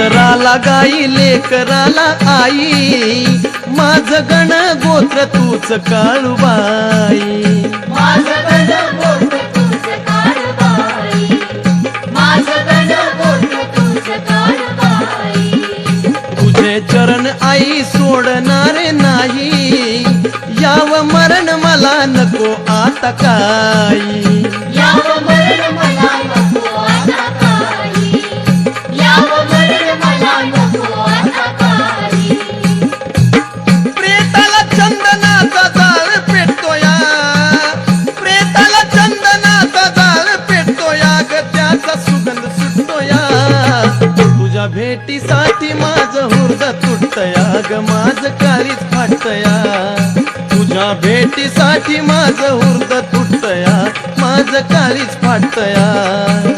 वासराला गाई लेकराला आई. माझ गण गोत्र तूच काळबाई. तुझे चरण आई सोडणारे नाही. याव मरण मला नको आता काही. ग सुगंध सुटतोया? तुझ्या भेटीसाठी माझं हुर्द तुटतया ग माझ काळीच फाटतया. तुझ्या भेटीसाठी माझं हुर्द तुटतया माझ काळीच फाटतया.